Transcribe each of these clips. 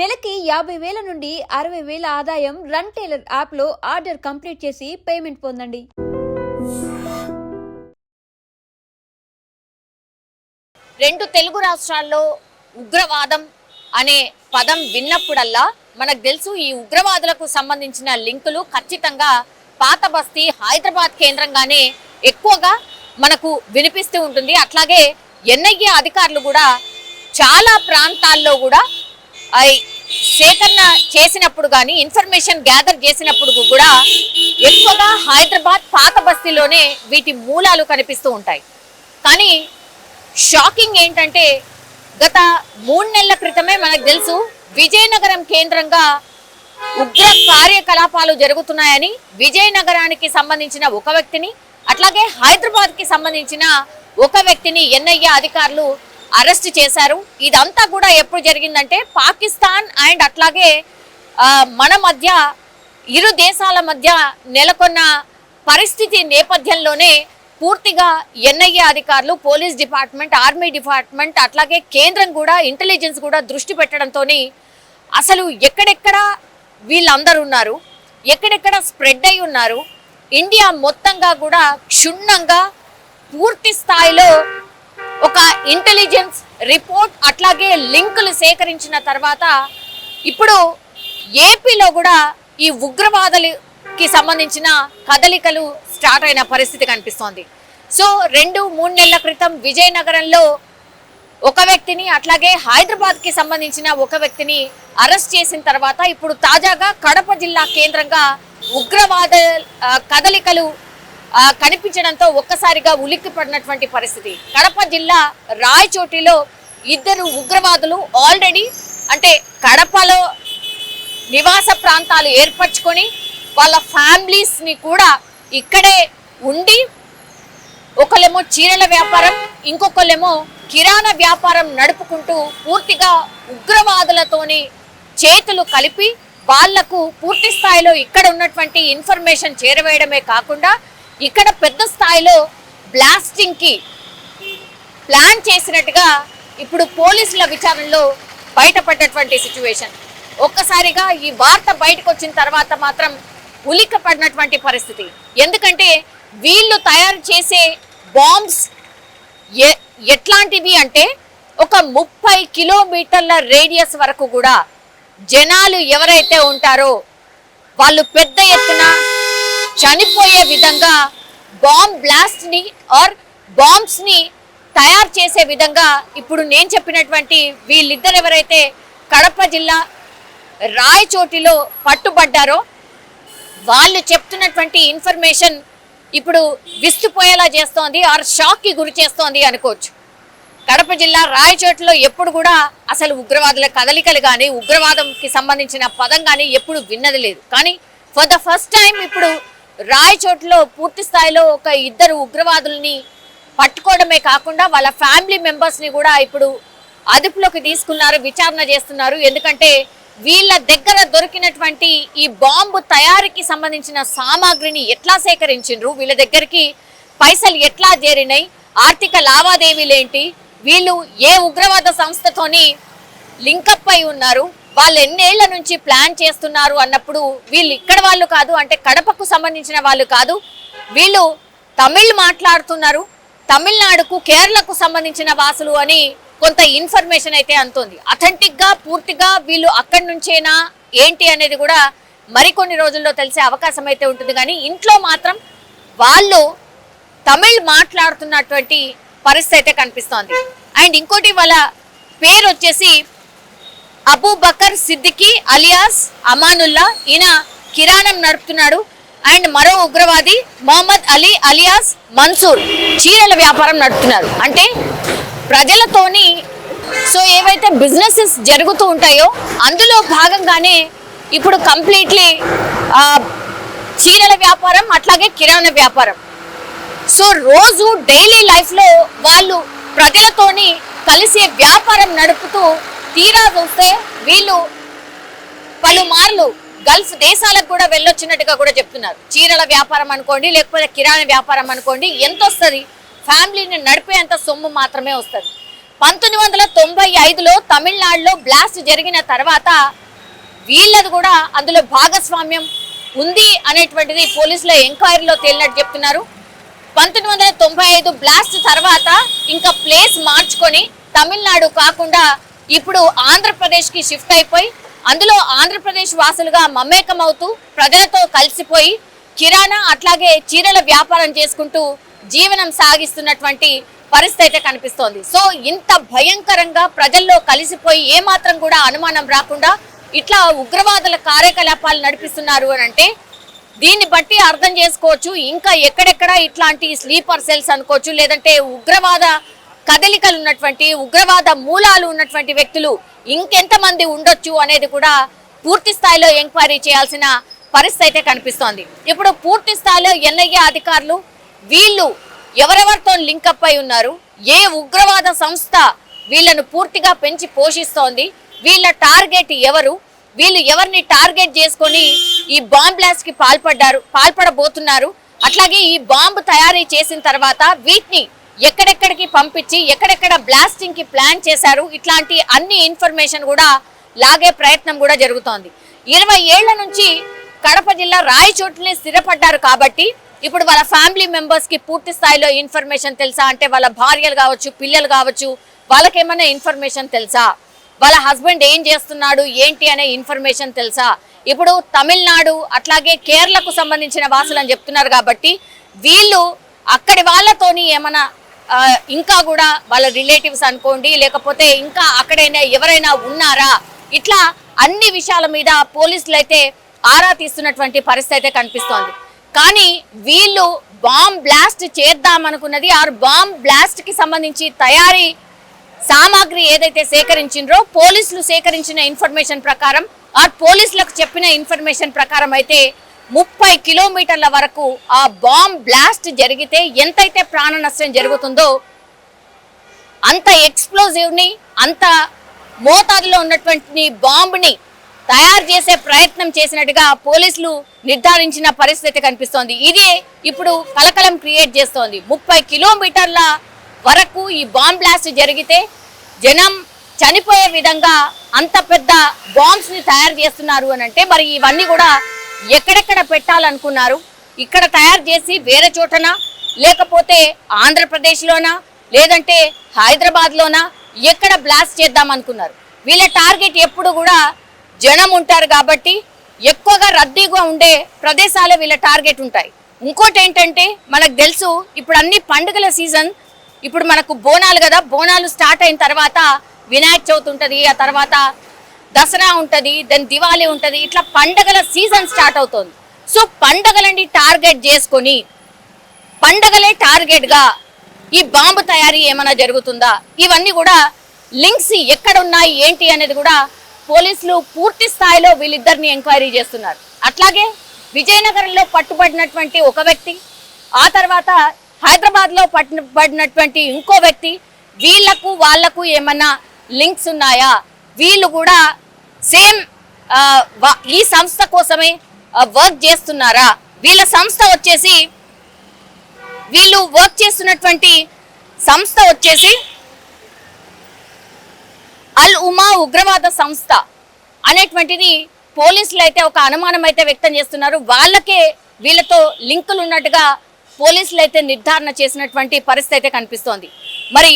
నెలకి యాభై వేల నుండి అరవై వేల ఆదాయం రన్ టైలర్ యాప్లో ఆర్డర్ కంప్లీట్ చేసి పేమెంట్ పొందండి. రెండు తెలుగు రాష్ట్రాల్లో ఉగ్రవాదం అనే పదం విన్నప్పుడల్లా మనకు తెలుసు ఈ ఉగ్రవాదులకు సంబంధించిన లింకులు ఖచ్చితంగా పాత బస్తీ హైదరాబాద్ కేంద్రంగానే ఎక్కువగా మనకు వినిపిస్తూ ఉంటుంది. అట్లాగే ఎన్ఐఏ అధికారులు కూడా చాలా ప్రాంతాల్లో కూడా సేకరణ చేసినప్పుడు కానీ ఇన్ఫర్మేషన్ గ్యాదర్ చేసినప్పుడు కూడా ఎక్కువగా హైదరాబాద్ పాత బస్తీలోనే వీటి మూలాలు కనిపిస్తూ ఉంటాయి. కానీ షాకింగ్ ఏంటంటే గత మూడు నెలల క్రితమే మనకు తెలుసు విజయనగరం కేంద్రంగా ఉగ్ర కార్యకలాపాలు జరుగుతున్నాయని విజయనగరానికి సంబంధించిన ఒక వ్యక్తిని అట్లాగే హైదరాబాద్కి సంబంధించిన ఒక వ్యక్తిని ఎన్ఐఏ అధికారులు అరెస్ట్ చేశారు. ఇదంతా కూడా ఎప్పుడు జరిగిందంటే పాకిస్తాన్ అండ్ అట్లాగే మన మధ్య ఇరు దేశాల మధ్య నెలకొన్న పరిస్థితి నేపథ్యంలోనే పూర్తిగా ఎన్ఐఏ అధికారులు పోలీస్ డిపార్ట్మెంట్ ఆర్మీ డిపార్ట్మెంట్ అట్లాగే కేంద్రం కూడా ఇంటెలిజెన్స్ కూడా దృష్టి పెట్టడంతో అసలు ఎక్కడెక్కడ వీళ్ళందరూ ఉన్నారు ఎక్కడెక్కడ స్ప్రెడ్ అయి ఉన్నారు ఇండియా మొత్తంగా కూడా క్షుణ్ణంగా పూర్తి స్థాయిలో ఒక ఇంటెలిజెన్స్ రిపోర్ట్ అట్లాగే లింకులు సేకరించిన తర్వాత ఇప్పుడు ఏపీలో కూడా ఈ ఉగ్రవాదులకి సంబంధించిన కదలికలు స్టార్ట్ అయిన పరిస్థితి కనిపిస్తోంది. సో రెండు మూడు నెలల క్రితం విజయనగరంలో ఒక వ్యక్తిని అట్లాగే హైదరాబాద్కి సంబంధించిన ఒక వ్యక్తిని అరెస్ట్ చేసిన తర్వాత ఇప్పుడు తాజాగా కడప జిల్లా కేంద్రంగా ఉగ్రవాద కదలికలు కనిపించడంతో ఒక్కసారిగా ఉలిక్కి పడినటువంటి పరిస్థితి. కడప జిల్లా రాయచోటిలో ఇద్దరు ఉగ్రవాదులు ఆల్రెడీ అంటే కడపలో నివాస ప్రాంతాలు ఏర్పరచుకొని వాళ్ళ ఫ్యామిలీస్ని కూడా ఇక్కడే ఉండి ఒకళ్ళేమో చీరల వ్యాపారం ఇంకొకళ్ళేమో కిరాణా వ్యాపారం నడుపుకుంటూ పూర్తిగా ఉగ్రవాదులతోని చేతులు కలిపి వాళ్ళకు పూర్తి స్థాయిలో ఇక్కడ ఉన్నటువంటి ఇన్ఫర్మేషన్ చేరవేయడమే కాకుండా ఇక్కడ పెద్ద స్థాయిలో బ్లాస్టింగ్కి ప్లాన్ చేసినట్టుగా ఇప్పుడు పోలీసుల విచారణలో బయటపడ్డటువంటి సిచ్యువేషన్ ఒక్కసారిగా ఈ వార్త బయటకు వచ్చిన తర్వాత మాత్రం ఉలిక్క పడినటువంటి పరిస్థితి. ఎందుకంటే వీళ్ళు తయారు చేసే బాంబ్స్ ఎ ఎట్లాంటివి అంటే ఒక ముప్పై కిలోమీటర్ల రేడియస్ వరకు కూడా జనాలు ఎవరైతే ఉంటారో వాళ్ళు పెద్ద ఎత్తున చనిపోయే విధంగా బాంబ్ బ్లాస్ట్ని ఆర్ బాంబ్స్ని తయారు చేసే విధంగా ఇప్పుడు నేను చెప్పినటువంటి వీళ్ళిద్దరు ఎవరైతే కడప జిల్లా రాయచోటిలో పట్టుబడ్డారో వాళ్ళు చెప్తున్నటువంటి ఇన్ఫర్మేషన్ ఇప్పుడు విస్తుపోయేలా చేస్తోంది ఆర్ షాక్కి గురి చేస్తోంది అనుకోవచ్చు. కడప జిల్లా రాయచోటిలో ఎప్పుడు కూడా అసలు ఉగ్రవాదుల కదలికలు కానీ ఉగ్రవాదంకి సంబంధించిన పదం కానీ ఎప్పుడు విన్నది లేదు. కానీ ఫర్ ద ఫస్ట్ టైం ఇప్పుడు రాయచోట్లో పూర్తి స్థాయిలో ఒక ఇద్దరు ఉగ్రవాదుల్ని పట్టుకోవడమే కాకుండా వాళ్ళ ఫ్యామిలీ మెంబర్స్ని కూడా ఇప్పుడు అదుపులోకి తీసుకున్నారు విచారణ చేస్తున్నారు. ఎందుకంటే వీళ్ళ దగ్గర దొరికినటువంటి ఈ బాంబు తయారీకి సంబంధించిన సామాగ్రిని ఎట్లా సేకరించిండ్రు? వీళ్ళ దగ్గరికి పైసలు ఎట్లా చేరినాయి? ఆర్థిక లావాదేవీలేంటి? వీళ్ళు ఏ ఉగ్రవాద సంస్థతోని లింకప్ అయి ఉన్నారు? వాళ్ళు ఎన్నేళ్ళ నుంచి ప్లాన్ చేస్తున్నారు అన్నప్పుడు వీళ్ళు ఇక్కడ వాళ్ళు కాదు అంటే కడపకు సంబంధించిన వాళ్ళు కాదు. వీళ్ళు తమిళ్ మాట్లాడుతున్నారు. తమిళనాడుకు కేరళకు సంబంధించిన వాసులు అని కొంత ఇన్ఫర్మేషన్ అయితే అంతుంది అథెంటిక్గా పూర్తిగా వీళ్ళు అక్కడి నుంచేనా ఏంటి అనేది కూడా మరికొన్ని రోజుల్లో తెలిసే అవకాశం అయితే ఉంటుంది. కానీ ఇంట్లో మాత్రం వాళ్ళు తమిళ్ మాట్లాడుతున్నటువంటి పరిస్థితి అయితే కనిపిస్తోంది. అండ్ ఇంకోటి వాళ్ళ పేరు వచ్చేసి అబూ బకర్ సిద్దికి అలియాస్ అమానుల్లా ఈయన కిరాణం నడుపుతున్నాడు. అండ్ మరో ఉగ్రవాది మొహమ్మద్ అలీ అలియాస్ మన్సూర్ చీరల వ్యాపారం నడుపుతున్నారు. అంటే ప్రజలతోని సో ఏవైతే బిజినెసెస్ జరుగుతూ ఉంటాయో అందులో భాగంగానే ఇప్పుడు కంప్లీట్లీ చీరల వ్యాపారం అట్లాగే కిరాణా వ్యాపారం. సో రోజు డైలీ లైఫ్లో వాళ్ళు ప్రజలతోని కలిసి వ్యాపారం నడుపుతూ తీరా చూస్తే వీళ్ళు పలుమార్లు గల్ఫ్ దేశాలకు కూడా వెళ్ళొచ్చినట్టుగా కూడా చెప్తున్నారు. చీరల వ్యాపారం అనుకోండి లేకపోతే కిరాణా వ్యాపారం అనుకోండి ఎంత వస్తుంది ఫ్యామిలీని నడిపేంత సొమ్ము మాత్రమే వస్తుంది. పంతొమ్మిది వందల తొంభై ఐదులో తమిళనాడులో బ్లాస్ట్ జరిగిన తర్వాత వీళ్ళది కూడా అందులో భాగస్వామ్యం ఉంది అనేటువంటిది పోలీసుల ఎంక్వైరీలో తేలినట్టు చెప్తున్నారు. పంతొమ్మిది వందల తొంభై ఐదు బ్లాస్ట్ తర్వాత ఇంకా ప్లేస్ మార్చుకొని తమిళనాడు కాకుండా ఇప్పుడు ఆంధ్రప్రదేశ్కి షిఫ్ట్ అయిపోయి అందులో ఆంధ్రప్రదేశ్ వాసులుగా మమేకం అవుతూ ప్రజలతో కలిసిపోయి కిరాణా అట్లాగే చీరల వ్యాపారం చేసుకుంటూ జీవనం సాగిస్తున్నటువంటి పరిస్థితి అయితే కనిపిస్తోంది. సో ఇంత భయంకరంగా ప్రజల్లో కలిసిపోయి ఏమాత్రం కూడా అనుమానం రాకుండా ఇట్లా ఉగ్రవాదుల కార్యకలాపాలు నడిపిస్తున్నారు అని అంటే దీన్ని బట్టి అర్థం చేసుకోవచ్చు. ఇంకా ఎక్కడెక్కడ ఇట్లాంటి స్లీపర్ సెల్స్ అనుకోవచ్చు లేదంటే ఉగ్రవాద కదలికలు ఉన్నటువంటి ఉగ్రవాద మూలాలు ఉన్నటువంటి వ్యక్తులు ఇంకెంతమంది ఉండొచ్చు అనేది కూడా పూర్తి స్థాయిలో ఎంక్వైరీ చేయాల్సిన పరిస్థితి అయితే కనిపిస్తోంది. ఇప్పుడు పూర్తి స్థాయిలో ఎన్ఐఏ అధికారులు వీళ్ళు ఎవరెవరితో లింకప్ అయి ఉన్నారు ఏ ఉగ్రవాద సంస్థ వీళ్ళను పూర్తిగా పెంచి పోషిస్తోంది వీళ్ళ టార్గెట్ ఎవరు వీళ్ళు ఎవరిని టార్గెట్ చేసుకొని ఈ బాంబ్ బ్లాస్ట్కి పాల్పడ్డారు పాల్పడబోతున్నారు. అట్లాగే ఈ బాంబు తయారీ చేసిన తర్వాత వీటిని ఎక్కడెక్కడికి పంపించి ఎక్కడెక్కడ బ్లాస్టింగ్కి ప్లాన్ చేశారు ఇట్లాంటి అన్ని ఇన్ఫర్మేషన్ కూడా లాగే ప్రయత్నం కూడా జరుగుతోంది. ఇరవై ఏళ్ళ నుంచి కడప జిల్లా రాయచోట్లనే స్థిరపడ్డారు కాబట్టి ఇప్పుడు వాళ్ళ ఫ్యామిలీ మెంబర్స్కి పూర్తి స్థాయిలో ఇన్ఫర్మేషన్ తెలుసా? అంటే వాళ్ళ భార్యలు కావచ్చు పిల్లలు కావచ్చు వాళ్ళకేమైనా ఇన్ఫర్మేషన్ తెలుసా? వాళ్ళ హస్బెండ్ ఏం చేస్తున్నాడు ఏంటి అనే ఇన్ఫర్మేషన్ తెలుసా? ఇప్పుడు తమిళనాడు అట్లాగే కేరళకు సంబంధించిన వాసులు అని చెప్తున్నారు కాబట్టి వీళ్ళు అక్కడి వాళ్ళతోని ఏమైనా ఇంకా కూడా వాళ్ళ రిలేటివ్స్ అనుకోండి లేకపోతే ఇంకా అక్కడైనా ఎవరైనా ఉన్నారా? ఇట్లా అన్ని విషయాల మీద పోలీసులు అయితే ఆరా తీస్తున్నటువంటి పరిస్థితి అయితే కనిపిస్తోంది. కానీ వీళ్ళు బాంబ్ బ్లాస్ట్ చేద్దామనుకున్నది ఆరు బాంబ్ బ్లాస్ట్కి సంబంధించి తయారీ సామాగ్రి ఏదైతే సేకరించిండ్రో పోలీసులు సేకరించిన ఇన్ఫర్మేషన్ ప్రకారం ఆ పోలీసులకు చెప్పిన ఇన్ఫర్మేషన్ ప్రకారం అయితే ముప్పై కిలోమీటర్ల వరకు ఆ బాంబ్ బ్లాస్ట్ జరిగితే ఎంతైతే ప్రాణ నష్టం జరుగుతుందో అంత ఎక్స్ప్లోజివ్ని అంత మోతాదులో ఉన్నటువంటి బాంబుని తయారు చేసే ప్రయత్నం చేసినట్టుగా పోలీసులు నిర్ధారించిన పరిస్థితి కనిపిస్తోంది. ఇదే ఇప్పుడు కలకలం క్రియేట్ చేస్తోంది. ముప్పై కిలోమీటర్ల వరకు ఈ బాంబ్ బ్లాస్ట్ జరిగితే జనం చనిపోయే విధంగా అంత పెద్ద బాంబ్స్ని తయారు చేస్తున్నారు అని అంటే మరి ఇవన్నీ కూడా ఎక్కడెక్కడ పెట్టాలనుకున్నారు? ఇక్కడ తయారు చేసి వేరే చోటనా లేకపోతే ఆంధ్రప్రదేశ్లోనా లేదంటే హైదరాబాద్లోనా ఎక్కడ బ్లాస్ట్ చేద్దాం అనుకున్నారు వీళ్ళ టార్గెట్ ఎప్పుడు కూడా జనం ఉంటారు కాబట్టి ఎక్కువగా రద్దీగా ఉండే ప్రదేశాలే వీళ్ళ టార్గెట్ ఉంటాయి. ఇంకోటి ఏంటంటే మనకు తెలుసు ఇప్పుడు అన్ని పండుగల సీజన్ ఇప్పుడు మనకు బోనాలు కదా బోనాలు స్టార్ట్ అయిన తర్వాత వినాయక చవితి ఉంటుంది ఆ తర్వాత దసరా ఉంటుంది దెన్ దివాళీ ఉంటుంది ఇట్లా పండగల సీజన్ స్టార్ట్ అవుతుంది. సో పండగలని టార్గెట్ చేసుకొని పండగలే టార్గెట్గా ఈ బాంబు తయారీ ఏమైనా జరుగుతుందా? ఇవన్నీ కూడా లింక్స్ ఎక్కడ ఉన్నాయి ఏంటి అనేది కూడా పోలీసులు పూర్తి స్థాయిలో వీళ్ళిద్దరిని ఎంక్వైరీ చేస్తున్నారు. అట్లాగే విజయనగరంలో పట్టుబడినటువంటి ఒక వ్యక్తి ఆ తర్వాత హైదరాబాద్లో పట్టుబడినటువంటి ఇంకో వ్యక్తి వీళ్ళకు వాళ్ళకు ఏమన్నా లింక్స్ ఉన్నాయా? వీళ్ళు కూడా సేమ్ ఈ సంస్థ కోసమే వర్క్ చేస్తున్నారా? వీళ్ళ సంస్థ వచ్చేసి వీళ్ళు వర్క్ చేస్తున్నటువంటి సంస్థ వచ్చేసి అల్ ఉమా ఉగ్రవాద సంస్థ అనేటువంటిది పోలీసులు అయితే ఒక అనుమానం అయితే వ్యక్తం చేస్తున్నారు. వాళ్ళకే వీళ్ళతో లింకులు ఉన్నట్టుగా పోలీసులు అయితే నిర్ధారణ చేసినటువంటి పరిస్థితి అయితే కనిపిస్తోంది. మరి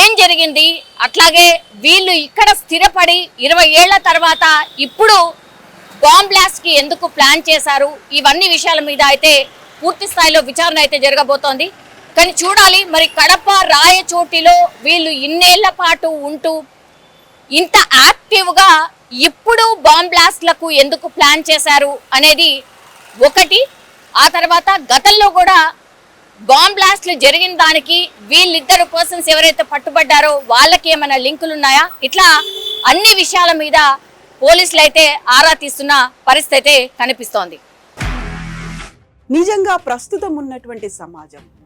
ఏం జరిగింది? అట్లాగే వీళ్ళు ఇక్కడ స్థిరపడి ఇరవై ఏళ్ళ తర్వాత ఇప్పుడు బాంబ్ ఎందుకు ప్లాన్ చేశారు? ఇవన్నీ విషయాల మీద అయితే పూర్తి స్థాయిలో విచారణ అయితే జరగబోతోంది. కానీ చూడాలి మరి కడప రాయచోటిలో వీళ్ళు ఇన్నేళ్ళ పాటు ఉంటూ ఇంత యాక్టివ్గా ఇప్పుడు బాంబ్ బ్లాస్ట్లకు ఎందుకు ప్లాన్ చేశారు అనేది ఒకటి. ఆ తర్వాత గతంలో కూడా బాంబ్ బ్లాస్ట్లు జరిగిన దానికి వీళ్ళిద్దరు పర్సన్స్ ఎవరైతే పట్టుబడ్డారో వాళ్ళకి ఏమైనా లింకులు ఉన్నాయా? ఇట్లా అన్ని విషయాల మీద పోలీసులు అయితే ఆరా తీస్తున్న పరిస్థితి అయితే కనిపిస్తోంది. నిజంగా ప్రస్తుతం ఉన్నటువంటి సమాజం